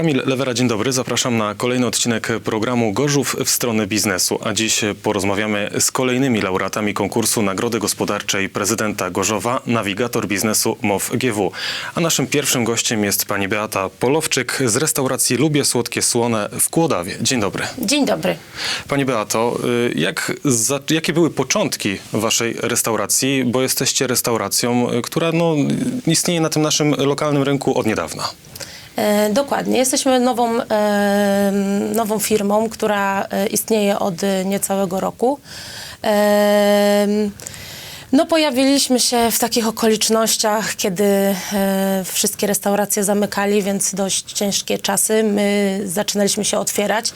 Kamil Lewera, dzień dobry. Zapraszam na kolejny odcinek programu Gorzów w stronę biznesu. A dziś porozmawiamy z kolejnymi laureatami konkursu Nagrody Gospodarczej Prezydenta Gorzowa Nawigator Biznesu MOW GW. A naszym pierwszym gościem jest pani Beata Polowczyk z restauracji Lubię Słodkie Słone w Kłodawie. Dzień dobry. Dzień dobry. Pani Beato, y, jak jakie były początki waszej restauracji? Bo jesteście restauracją, y, która no, istnieje na tym naszym lokalnym rynku od niedawna. E, dokładnie. Jesteśmy nową, e, nową firmą, która e, istnieje od niecałego roku. No, pojawiliśmy się w takich okolicznościach, kiedy e, wszystkie restauracje zamykali, więc dość ciężkie czasy. My zaczynaliśmy się otwierać.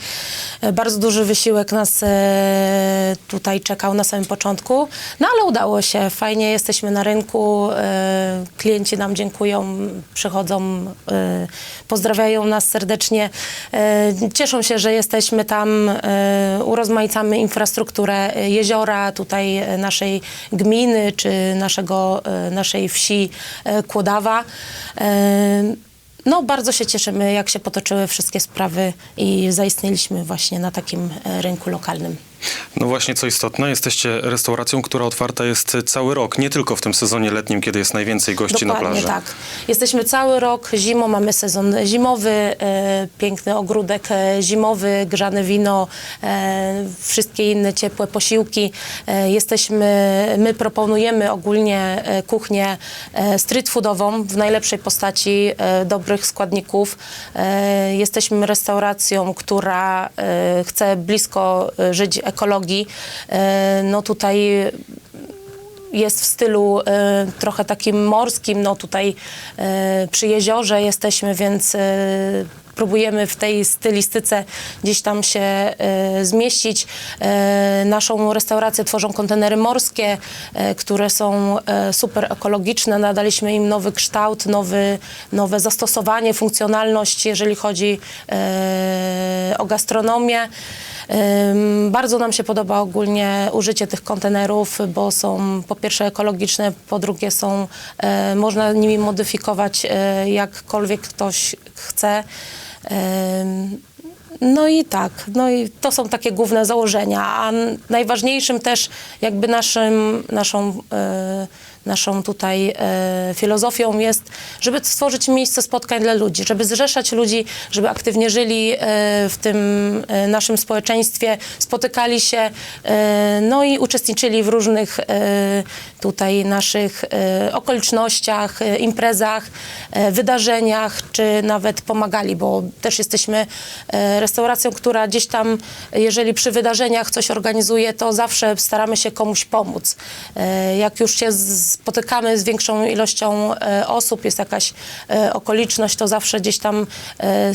E, bardzo duży wysiłek nas e, tutaj czekał na samym początku, no ale udało się. Fajnie jesteśmy na rynku, e, klienci nam dziękują, przychodzą, e, pozdrawiają nas serdecznie. E, cieszą się, że jesteśmy tam, e, urozmaicamy infrastrukturę e, jeziora, tutaj e, naszej gminy czy naszego, e, naszej wsi e, Kłodawa. E, No, bardzo się cieszymy, jak się potoczyły wszystkie sprawy i zaistnieliśmy właśnie na takim rynku lokalnym. No właśnie, co istotne, jesteście restauracją, która otwarta jest cały rok, nie tylko w tym sezonie letnim, kiedy jest najwięcej gości na Dokładnie plaży. tak. Jesteśmy cały rok, zimą mamy sezon zimowy, e, piękny ogródek e, zimowy, grzane wino, e, wszystkie inne ciepłe posiłki. E, jesteśmy, my proponujemy ogólnie e, kuchnię e, street foodową w najlepszej postaci e, dobrych składników. E, jesteśmy restauracją, która e, chce blisko e, żyć ekologii. E, no tutaj jest w stylu e, trochę takim morskim. No tutaj e, przy jeziorze jesteśmy, więc próbujemy w tej stylistyce gdzieś tam się zmieścić. Naszą restaurację tworzą kontenery morskie, które są super ekologiczne. Nadaliśmy im nowy kształt, nowy, nowe zastosowanie, funkcjonalność, jeżeli chodzi o gastronomię. Bardzo nam się podoba ogólnie użycie tych kontenerów, bo są po pierwsze ekologiczne, po drugie są, e, można nimi modyfikować e, jakkolwiek ktoś chce. No i tak, no i to są takie główne założenia, a najważniejszym też jakby naszym, naszą, e, naszą tutaj e, filozofią jest, żeby stworzyć miejsce spotkań dla ludzi, żeby zrzeszać ludzi, żeby aktywnie żyli e, w tym e, naszym społeczeństwie, spotykali się, no i uczestniczyli w różnych tutaj naszych okolicznościach, imprezach, wydarzeniach, czy nawet pomagali, bo też jesteśmy restauracją, która gdzieś tam, jeżeli przy wydarzeniach coś organizuje, to zawsze staramy się komuś pomóc. Jak już się z- spotykamy z większą ilością e, osób, jest jakaś e, okoliczność, to zawsze gdzieś tam e,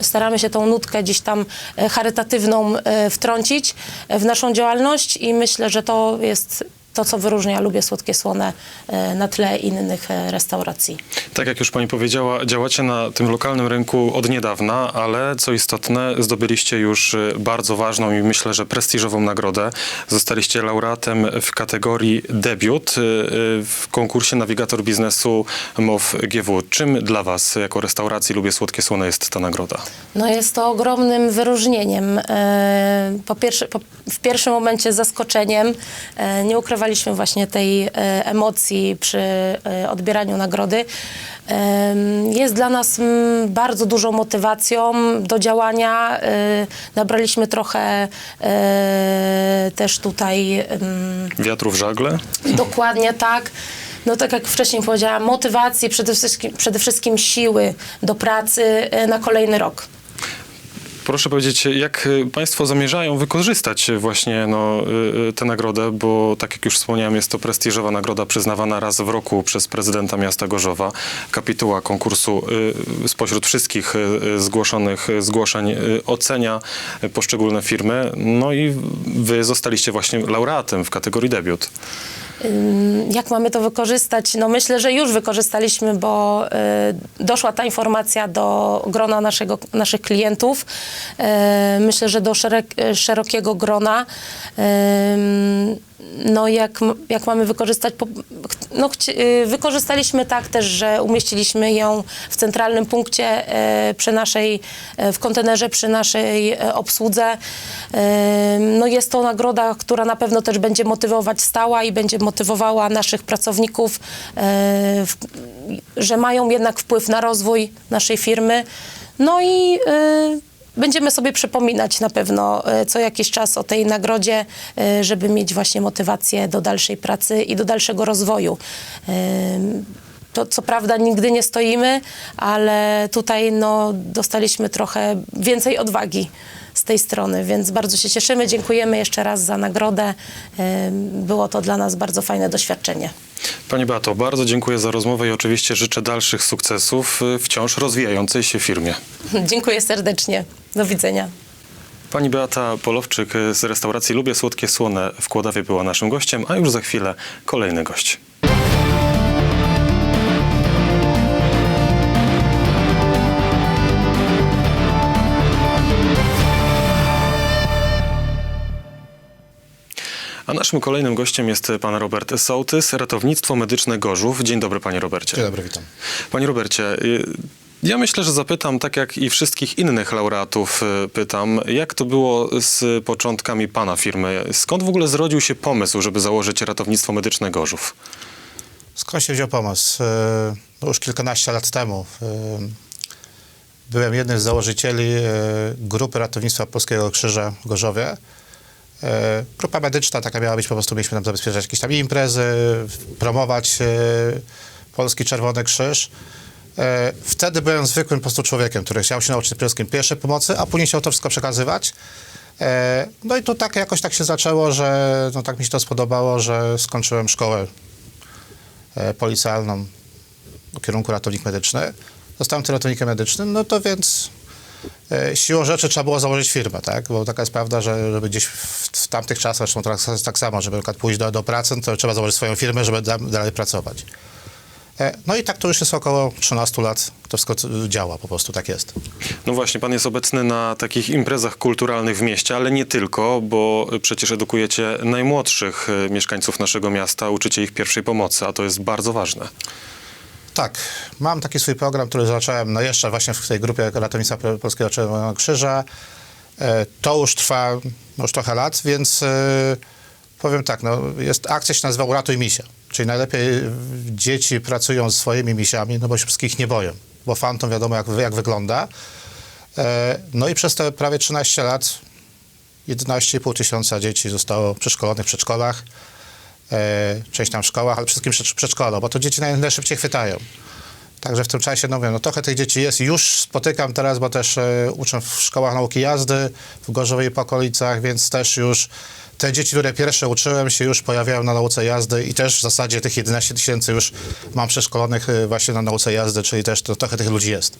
staramy się tą nutkę gdzieś tam charytatywną wtrącić w naszą działalność i myślę, że to jest to, co wyróżnia Lubię Słodkie Słone e, na tle innych e, restauracji. Tak jak już pani powiedziała, działacie na tym lokalnym rynku od niedawna, ale co istotne, zdobyliście już y, bardzo ważną i myślę, że prestiżową nagrodę. Zostaliście laureatem w kategorii debiut w konkursie Nawigator Biznesu MOW GW. Czym dla was, jako restauracji Lubię Słodkie Słone, jest ta nagroda? No jest to ogromnym wyróżnieniem. E, Po pierwsze, po, w pierwszym momencie zaskoczeniem. E, Nie ukrywaliśmy właśnie tej e, emocji przy e, odbieraniu nagrody. Jest dla nas bardzo dużą motywacją do działania. E, Nabraliśmy trochę też tutaj Wiatru w żagle? Dokładnie tak. No tak jak wcześniej powiedziałam, motywacji, przede wszystkim, przede wszystkim siły do pracy na kolejny rok. Proszę powiedzieć, jak y, Państwo zamierzają wykorzystać właśnie no, y, y, tę nagrodę, bo tak jak już wspomniałem, jest to prestiżowa nagroda przyznawana raz w roku przez prezydenta miasta Gorzowa. Kapituła konkursu y, spośród wszystkich y, y, zgłoszonych y, zgłoszeń y, ocenia y, poszczególne firmy. No i Wy zostaliście właśnie laureatem w kategorii debiut. Jak mamy to wykorzystać? No myślę, że już wykorzystaliśmy, bo y, doszła ta informacja do grona naszego, naszych klientów. Y, myślę, że do szereg, szerokiego grona. No jak, jak mamy wykorzystać, no y, wykorzystaliśmy tak też, że umieściliśmy ją w centralnym punkcie e, przy naszej, e, w kontenerze przy naszej obsłudze. No jest to nagroda, która na pewno też będzie motywować stała i będzie motywowała naszych pracowników, że mają jednak wpływ na rozwój naszej firmy. No i Będziemy sobie przypominać na pewno e, co jakiś czas o tej nagrodzie, e, żeby mieć właśnie motywację do dalszej pracy i do dalszego rozwoju. To co prawda nigdy nie stoimy, ale tutaj no, dostaliśmy trochę więcej odwagi z tej strony, więc bardzo się cieszymy. Dziękujemy jeszcze raz za nagrodę. Było to dla nas bardzo fajne doświadczenie. Pani Beato, bardzo dziękuję za rozmowę i oczywiście życzę dalszych sukcesów w wciąż rozwijającej się firmie. Dziękuję serdecznie. Do widzenia. Pani Beata Polowczyk z restauracji Lubię Słodkie Słone w Kłodawie była naszym gościem, a już za chwilę kolejny gość. A naszym kolejnym gościem jest pan Robert Sołtys, Ratownictwo Medyczne Gorzów. Dzień dobry, panie Robercie. Dzień dobry, witam. Panie Robercie, y, ja myślę, że zapytam, tak jak i wszystkich innych laureatów y, pytam, jak to było z początkami pana firmy? Skąd w ogóle zrodził się pomysł, żeby założyć ratownictwo medyczne Gorzów? Skąd się wziął pomysł? E, No już kilkanaście lat temu e, byłem jednym z założycieli e, grupy ratownictwa Polskiego Krzyża w Gorzowie. E, Grupa medyczna taka miała być, po prostu mieliśmy tam zabezpieczać jakieś tam imprezy, promować e, Polski Czerwony Krzyż. E, Wtedy byłem zwykłym po prostu człowiekiem, który chciał się nauczyć przede pierwszej pomocy, a później chciał to wszystko przekazywać. E, No i to tak jakoś tak się zaczęło, że no tak mi się to spodobało, że skończyłem szkołę e, policjalną w kierunku ratownik medyczny. Zostałem tym ratownikiem medycznym, no to więc siłą rzeczy trzeba było założyć firmę, tak? Bo taka jest prawda, że żeby gdzieś w, w tamtych czasach, zresztą tak samo, żeby na przykład pójść do, do pracy, no to trzeba założyć swoją firmę, żeby da, dalej pracować. E, No i tak to już jest około 13 lat, to wszystko działa, po prostu tak jest. No właśnie, pan jest obecny na takich imprezach kulturalnych w mieście, ale nie tylko, bo przecież edukujecie najmłodszych y, mieszkańców naszego miasta, uczycie ich pierwszej pomocy, a to jest bardzo ważne. Tak, mam taki swój program, który zacząłem no jeszcze właśnie w tej grupie ratownictwa Polskiego Czerwonego Krzyża. E, To już trwa no już trochę lat, więc e, powiem tak, no jest akcja się nazywa Uratuj Misia. Czyli najlepiej e, dzieci pracują z swoimi misiami, no bo się wszystkich nie boją, bo fantom wiadomo jak, jak wygląda. E, No i przez te prawie 13 lat 11,5 tysiąca dzieci zostało przeszkolonych w przedszkolach e, część tam w szkołach, ale wszystkim przed- przedszkolu, bo to dzieci naj- najszybciej chwytają. Także w tym czasie, no wiem, no trochę tych dzieci jest. Już spotykam teraz, bo też e, uczę w szkołach nauki jazdy w Gorzowie i okolicach, więc też już te dzieci, które pierwsze uczyłem się, już pojawiają na nauce jazdy i też w zasadzie tych 11 tysięcy już mam przeszkolonych e, właśnie na nauce jazdy, czyli też to, trochę tych ludzi jest.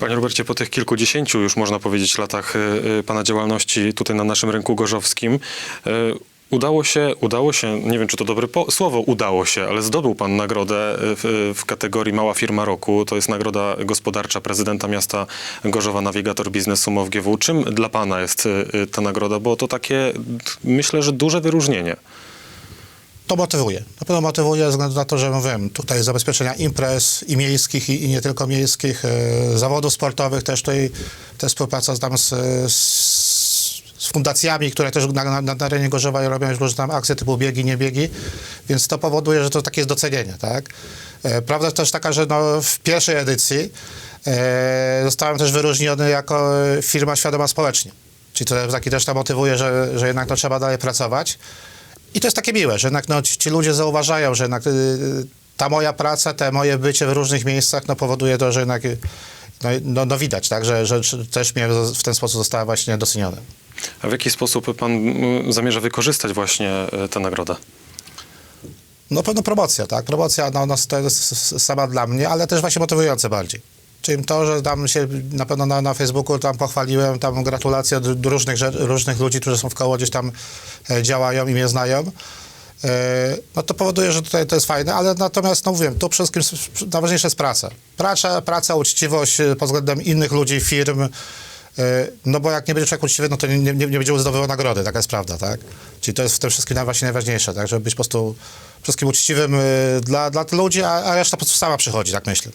Panie Robercie, po tych kilkudziesięciu już można powiedzieć latach y, y, pana działalności tutaj na naszym rynku gorzowskim, y, udało się, udało się, nie wiem czy to dobre słowo, udało się, ale zdobył pan nagrodę y, w, w kategorii Mała Firma Roku. To jest nagroda gospodarcza prezydenta miasta Gorzowa Navigator Biznesu MOWGW. Czym dla pana jest y, y, ta nagroda? Bo to takie, myślę, że duże wyróżnienie. To motywuje. Na pewno motywuje ze względu na to, że mówiłem, tutaj zabezpieczenia imprez i miejskich, i, i nie tylko miejskich, e, zawodów sportowych, też tutaj też współpraca z, z fundacjami, które też na, na, na terenie Gorzowa robią już różne akcje typu biegi, nie biegi, więc to powoduje, że to takie jest docenienie, tak? E, prawda też taka, że no, w pierwszej edycji e, zostałem też wyróżniony jako firma świadoma społecznie. Czyli to taki też tam motywuje, że, że jednak no, trzeba dalej pracować. I to jest takie miłe, że jednak no, ci, ci ludzie zauważają, że jednak y, ta moja praca, te moje bycie w różnych miejscach no, powoduje to, że jednak no, no, no widać, tak, że, że też mnie w ten sposób została właśnie docenione. A w jaki sposób pan y, zamierza wykorzystać właśnie y, tę nagrodę? No pewno promocja, tak, promocja no, no, to jest sama dla mnie, ale też właśnie motywujące bardziej. Czyli to, że tam się na pewno na, na Facebooku tam pochwaliłem, tam gratulacje od różnych, różnych ludzi, którzy są w koło gdzieś tam e, działają i mnie znają. E, no to powoduje, że tutaj to jest fajne, ale natomiast, no mówię, tu przede wszystkim najważniejsza jest praca. Praca, praca uczciwość e, pod względem innych ludzi, firm, e, no bo jak nie będzie człowiek uczciwy, no to nie, nie, nie będzie zdobywał nagrody, taka jest prawda, tak? Czyli to jest w tym wszystkim najważniejsze, tak? Żeby być po prostu wszystkim uczciwym y, dla, dla ludzi, a, a reszta po prostu sama przychodzi, tak myślę.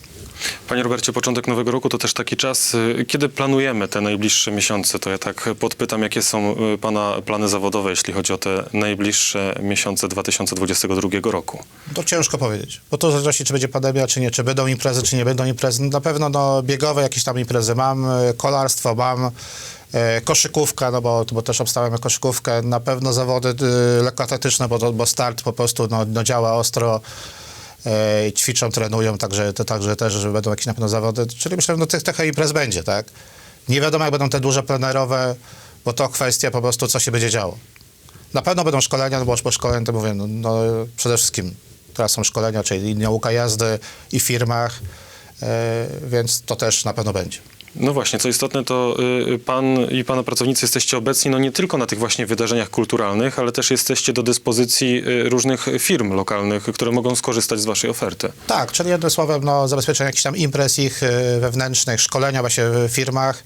Panie Robercie, początek nowego roku to też taki czas, y, kiedy planujemy te najbliższe miesiące. To ja tak podpytam, jakie są y, Pana plany zawodowe, jeśli chodzi o te najbliższe miesiące 2022 roku? To ciężko powiedzieć, bo to w zależności, czy będzie pandemia, czy nie, czy będą imprezy, czy nie będą imprezy. Na pewno no, biegowe jakieś tam imprezy mam, kolarstwo mam, koszykówka, no bo, bo też obstawiamy koszykówkę, na pewno zawody e, lekkoatletyczne, bo, bo start po prostu no, no, działa ostro, e, ćwiczą, trenują, także, to, także też że będą jakieś na pewno zawody, czyli myślę, że no, tych, tych imprez będzie, tak? Nie wiadomo, jak będą te duże plenerowe, bo to kwestia po prostu, co się będzie działo. Na pewno będą szkolenia, no bo po szkoleń to mówię, no, no przede wszystkim teraz są szkolenia, czyli nauka jazdy i firmach, e, więc to też na pewno będzie. No właśnie, co istotne, to y, pan i pana pracownicy jesteście obecni no nie tylko na tych właśnie wydarzeniach kulturalnych, ale też jesteście do dyspozycji y, różnych firm lokalnych, które mogą skorzystać z waszej oferty. Tak, czyli jednym słowem no, zabezpieczenie jakichś tam imprez ich e, wewnętrznych, szkolenia właśnie w firmach.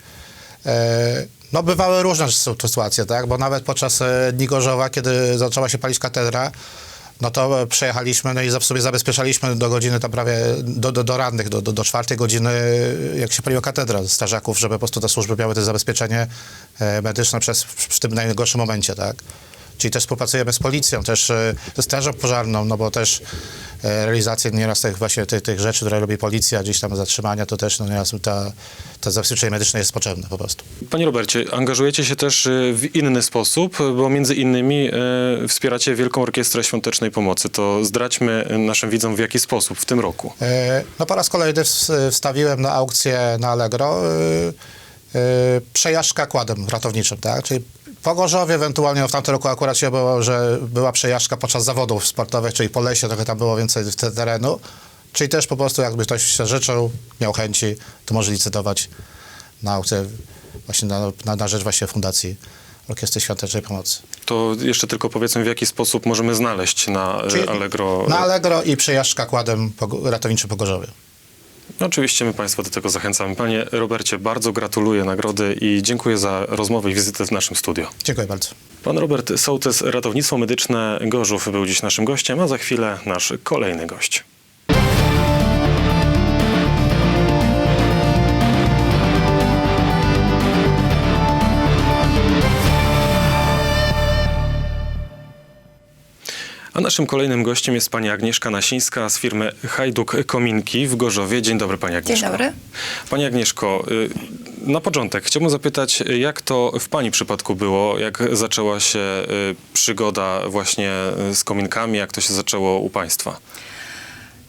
E, No bywały różne sy- sytuacje, tak, bo nawet podczas e, Dni Gorzowa, kiedy zaczęła się palić katedra, no to przejechaliśmy, no i sobie zabezpieczaliśmy do godziny tam prawie, do, do, do rannych, do, do, do czwartej godziny, jak się paliła katedra strażaków, żeby po prostu te służby miały to zabezpieczenie e, medyczne przez, w, tym najgorszym momencie, tak. Czyli też współpracujemy z policją, też e, ze strażą pożarną, no bo też e, realizację nieraz tych właśnie tych, tych rzeczy, które robi policja, gdzieś tam zatrzymania, to też no nieraz ta, zabezpieczenie medyczne jest potrzebne po prostu. Panie Robercie, angażujecie się też y, w inny sposób, bo między innymi y, wspieracie Wielką Orkiestrę Świątecznej Pomocy. To zdradźmy y, naszym widzom w jaki sposób w tym roku. E, No po raz kolejny ws- wstawiłem na aukcję na Allegro przejażdżka kładem ratowniczym, tak? Czyli po Gorzowie, ewentualnie w tamtym roku akurat się było, że była przejażdżka podczas zawodów sportowych, czyli po lesie trochę tam było więcej terenu. Czyli też po prostu jakby ktoś się życzył, miał chęci, to może licytować na aukcję właśnie na, na, na rzecz właśnie Fundacji Orkiestry Świątecznej Pomocy. To jeszcze tylko powiedzmy, w jaki sposób możemy znaleźć na y, Czyli Allegro. Na Allegro i przejażdżka kładem po, ratowniczym po Gorzowie. No, Oczywiście my Państwa do tego zachęcamy. Panie Robercie, bardzo gratuluję nagrody i dziękuję za rozmowę i wizytę w naszym studio. Dziękuję bardzo. Pan Robert Sołtys, Ratownictwo Medyczne Gorzów był dziś naszym gościem, a za chwilę nasz kolejny gość. A naszym kolejnym gościem jest pani Agnieszka Nasińska z firmy Hajduk Kominki w Gorzowie. Dzień dobry pani Agnieszko. dobry. Pani Agnieszko, y, na początek chciałbym zapytać, jak to w pani przypadku było, jak zaczęła się y, przygoda właśnie y, z kominkami, jak to się zaczęło u państwa?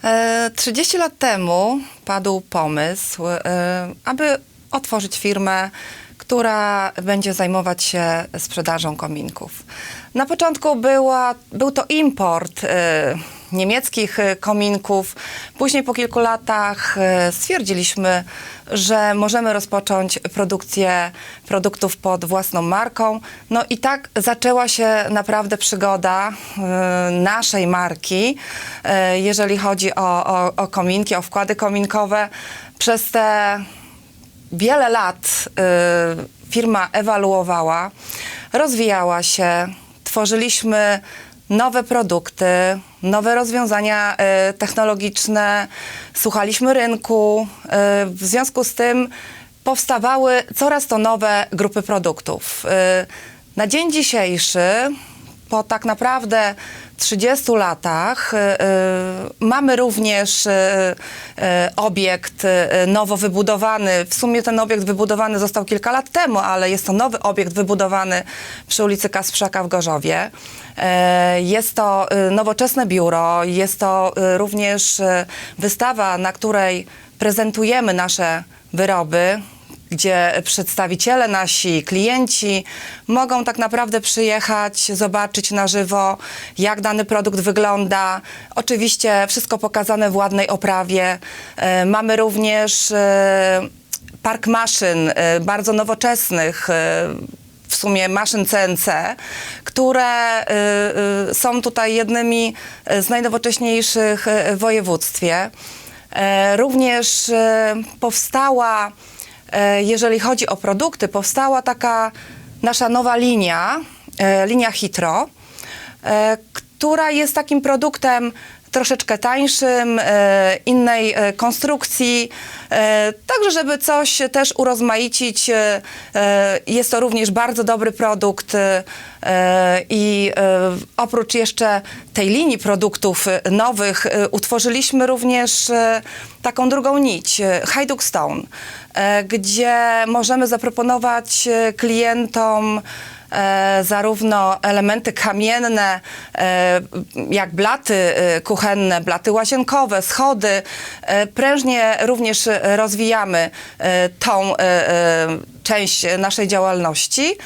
E, 30 lat temu padł pomysł, e, aby otworzyć firmę, która będzie zajmować się sprzedażą kominków. Na początku była, był to import e, niemieckich e, kominków. Później po kilku latach e, stwierdziliśmy, że możemy rozpocząć produkcję produktów pod własną marką. No i tak zaczęła się naprawdę przygoda e, naszej marki, jeżeli chodzi o, o, o kominki, o wkłady kominkowe. Przez te wiele lat y, firma ewaluowała, rozwijała się, tworzyliśmy nowe produkty, nowe rozwiązania y, technologiczne, słuchaliśmy rynku. Y, w związku z tym powstawały coraz to nowe grupy produktów. Y, na dzień dzisiejszy po tak naprawdę 30 latach y, y, mamy również y, obiekt nowo wybudowany. W sumie ten obiekt wybudowany został kilka lat temu, ale jest to nowy obiekt wybudowany przy ulicy Kasprzaka w Gorzowie. Y, Jest to nowoczesne biuro, jest to również wystawa, na której prezentujemy nasze wyroby, gdzie przedstawiciele nasi, klienci mogą tak naprawdę przyjechać, zobaczyć na żywo, jak dany produkt wygląda. Oczywiście wszystko pokazane w ładnej oprawie. E, Mamy również e, park maszyn e, bardzo nowoczesnych, w sumie maszyn CNC, które są tutaj jednymi z najnowocześniejszych w województwie. Również powstała, jeżeli chodzi o produkty, powstała taka nasza nowa linia, e, linia Hitro. e, która jest takim produktem troszeczkę tańszym, e, innej e, konstrukcji, e, także żeby coś też urozmaicić. Jest to również bardzo dobry produkt i oprócz jeszcze tej linii produktów nowych utworzyliśmy również taką drugą nić, Hajduk Stone, gdzie możemy zaproponować klientom zarówno elementy kamienne, e, jak blaty e, kuchenne, blaty łazienkowe, schody. E, prężnie również e, rozwijamy e, tą e, e, część naszej działalności.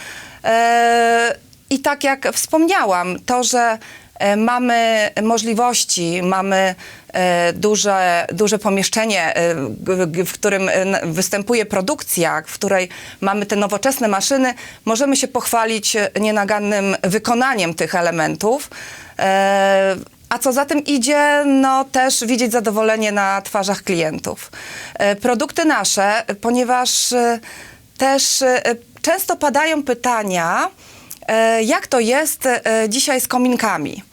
E, I tak jak wspomniałam, to, że e, mamy możliwości, mamy e, duże, duże pomieszczenie, e, w którym e, występuje produkcja, w której mamy te nowoczesne maszyny, możemy się pochwalić e, nienagannym wykonaniem tych elementów. E, A co za tym idzie, no też widzieć zadowolenie na twarzach klientów. E, Produkty nasze, ponieważ e, też e, często padają pytania, e, jak to jest e, dzisiaj z kominkami.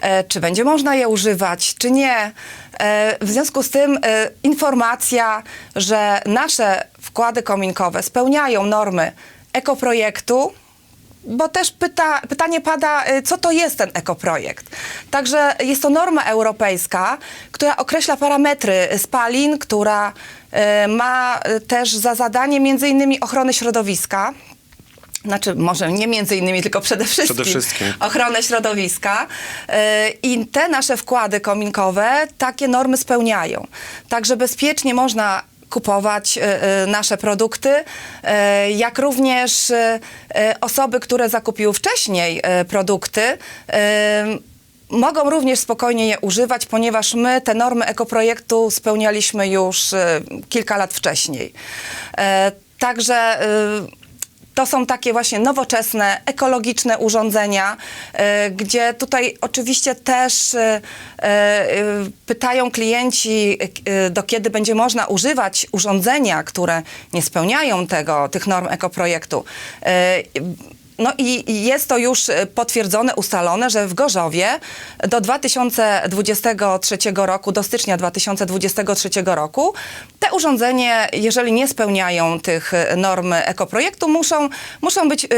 E, Czy będzie można je używać, czy nie? E, W związku z tym e, informacja, że nasze wkłady kominkowe spełniają normy ekoprojektu, bo też pyta, pytanie pada, co to jest ten ekoprojekt. Także jest to norma europejska, która określa parametry spalin, która ma też za zadanie między innymi ochronę środowiska. Znaczy, może nie między innymi, tylko przede wszystkim, Przede wszystkim. ochronę środowiska. Y, I te nasze wkłady kominkowe takie normy spełniają. Także bezpiecznie można kupować y, y, nasze produkty, y, jak również y, y, osoby, które zakupiły wcześniej y, produkty, y, mogą również spokojnie je używać, ponieważ my te normy ekoprojektu spełnialiśmy już y, kilka lat wcześniej. E, Także y, to są takie właśnie nowoczesne, ekologiczne urządzenia, e, gdzie tutaj oczywiście też e, e, pytają klienci, do kiedy będzie można używać urządzenia, które nie spełniają tego, tych norm ekoprojektu. No i jest to już e, potwierdzone, ustalone, że w Gorzowie do 2023 roku, do stycznia 2023 roku, te urządzenia, jeżeli nie spełniają tych e, norm ekoprojektu, muszą, muszą być e,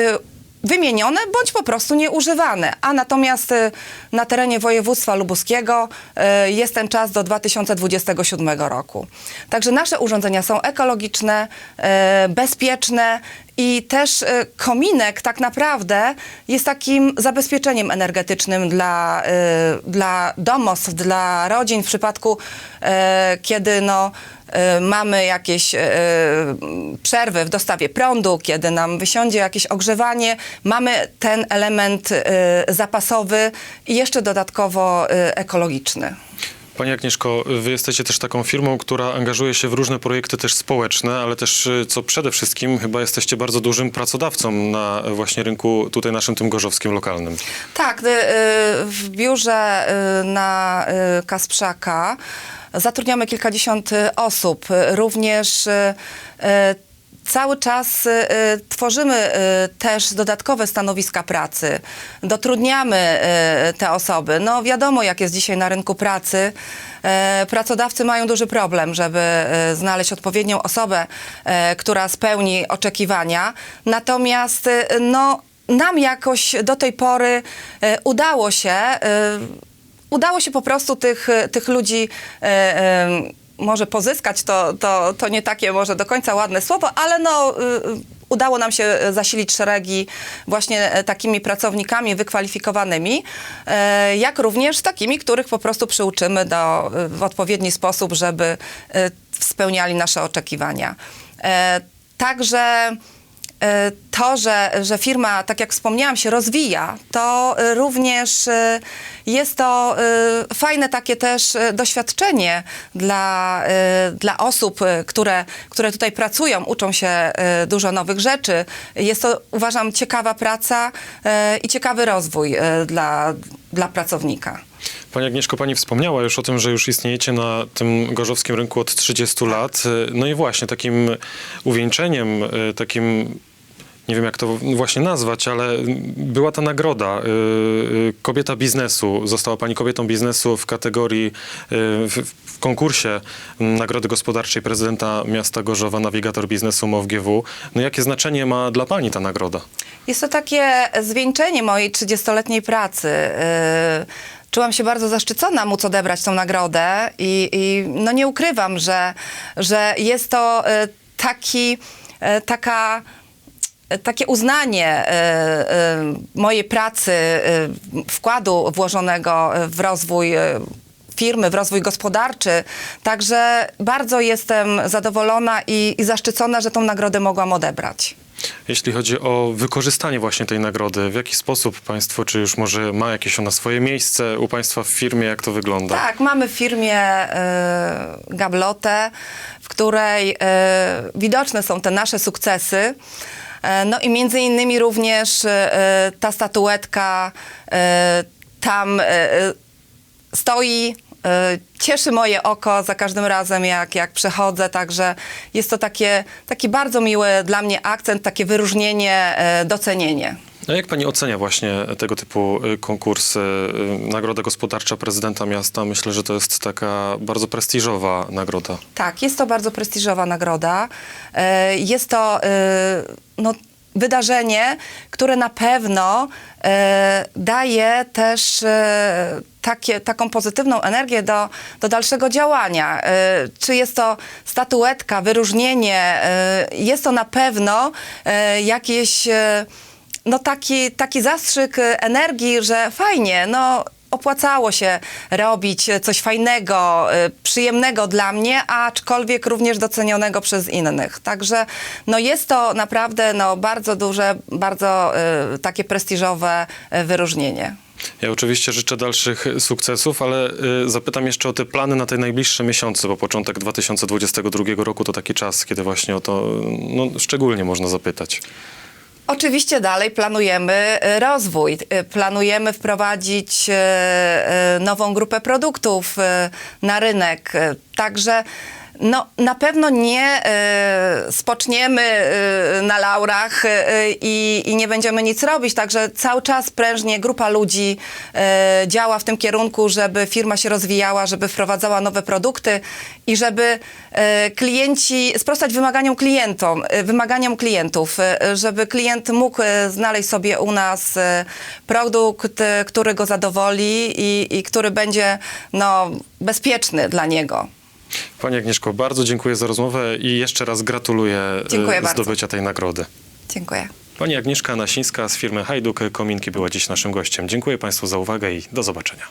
wymienione bądź po prostu nieużywane. A natomiast na terenie województwa lubuskiego jest ten czas do 2027 roku. Także nasze urządzenia są ekologiczne, bezpieczne i też e, kominek tak naprawdę jest takim zabezpieczeniem energetycznym dla, e, dla domostw, dla rodzin w przypadku, e, kiedy no, mamy jakieś przerwy w dostawie prądu, kiedy nam wysiądzie jakieś ogrzewanie, mamy ten element zapasowy i jeszcze dodatkowo ekologiczny. Pani Agnieszko, wy jesteście też taką firmą, która angażuje się w różne projekty też społeczne, ale też, y, co przede wszystkim, chyba jesteście bardzo dużym pracodawcą na właśnie rynku tutaj naszym tym gorzowskim lokalnym. Tak, y, y, w biurze y, na y, Kasprzaka zatrudniamy kilkadziesiąt y, osób. Y, Również y, y, Cały czas y, y, tworzymy y, też dodatkowe stanowiska pracy, dotrudniamy y, te osoby. No wiadomo, jak jest dzisiaj na rynku pracy. E, Pracodawcy mają duży problem, żeby e, znaleźć odpowiednią osobę, e, która spełni oczekiwania. Natomiast e, no, nam jakoś do tej pory e, udało się, e, udało się po prostu tych, tych ludzi e, e, może pozyskać, to, to, to nie takie może do końca ładne słowo, ale no, y, y, udało nam się zasilić szeregi właśnie e, takimi pracownikami wykwalifikowanymi, e, jak również takimi, których po prostu przyuczymy do, y, w odpowiedni sposób, żeby y, spełniali nasze oczekiwania. E, Także to, że, że firma, tak jak wspomniałam, się rozwija, to również jest to e, fajne takie też e, doświadczenie dla, e, dla osób, e, które, które tutaj pracują, uczą się e, dużo nowych rzeczy. Jest to, uważam, ciekawa praca e, i ciekawy rozwój e, dla, dla pracownika. Pani Agnieszko, pani wspomniała już o tym, że już istniejecie na tym gorzowskim rynku od 30 lat. Y, No i właśnie takim uwieńczeniem, y, takim nie wiem jak to właśnie nazwać, ale była ta nagroda y, y, Kobieta Biznesu. Została pani kobietą biznesu w kategorii, y, w, w konkursie Nagrody Gospodarczej Prezydenta Miasta Gorzowa Nawigator Biznesu MOWGW. No jakie znaczenie ma dla pani ta nagroda? Jest to takie zwieńczenie mojej 30-letniej pracy. Czułam się bardzo zaszczycona móc odebrać tą nagrodę i, i no nie ukrywam, że, że jest to taki, taka takie uznanie yy, yy, mojej pracy, yy, wkładu włożonego w rozwój firmy, w rozwój gospodarczy. Także bardzo jestem zadowolona i, i zaszczycona, że tą nagrodę mogłam odebrać. Jeśli chodzi o wykorzystanie właśnie tej nagrody, w jaki sposób państwo, czy już może ma jakieś ona swoje miejsce u państwa w firmie, jak to wygląda? Tak, mamy w firmie e, gablotę, w której e, widoczne są te nasze sukcesy. E, no i między innymi również e, ta statuetka e, tam e, e, stoi. E, Cieszy moje oko za każdym razem, jak, jak przechodzę, także jest to takie, taki bardzo miły dla mnie akcent, takie wyróżnienie, e, docenienie. A jak pani ocenia właśnie tego typu y, konkursy? Y, Nagroda Gospodarcza Prezydenta Miasta, myślę, że to jest taka bardzo prestiżowa nagroda. Tak, jest to bardzo prestiżowa nagroda. Jest to no, wydarzenie, które na pewno daje też takie, taką pozytywną energię do, do dalszego działania. E, Czy jest to statuetka, wyróżnienie, e, jest to na pewno e, jakieś no taki, taki zastrzyk energii, że fajnie, no opłacało się robić coś fajnego, y, przyjemnego dla mnie, aczkolwiek również docenionego przez innych. Także no jest to naprawdę no, bardzo duże, bardzo y, takie prestiżowe y, wyróżnienie. Ja oczywiście życzę dalszych sukcesów, ale zapytam jeszcze o te plany na te najbliższe miesiące, bo początek 2022 roku to taki czas, kiedy właśnie o to no, szczególnie można zapytać. Oczywiście dalej planujemy y, rozwój. Y, Planujemy wprowadzić y, nową grupę produktów na rynek. Także no, na pewno nie y, spoczniemy y, na laurach y, i, i nie będziemy nic robić. Także cały czas prężnie grupa ludzi y, działa w tym kierunku, żeby firma się rozwijała, żeby wprowadzała nowe produkty i żeby y, klienci, sprostać wymaganiom klientom, y, wymaganiom klientów, y, żeby klient mógł y, znaleźć sobie u nas y, produkt, y, który go zadowoli i, i który będzie no, bezpieczny dla niego. Pani Agnieszko, bardzo dziękuję za rozmowę i jeszcze raz gratuluję y, Dziękuję bardzo. zdobycia tej nagrody. Dziękuję. Pani Agnieszka Nasińska z firmy Hajduk Kominki była dziś naszym gościem. Dziękuję Państwu za uwagę i do zobaczenia.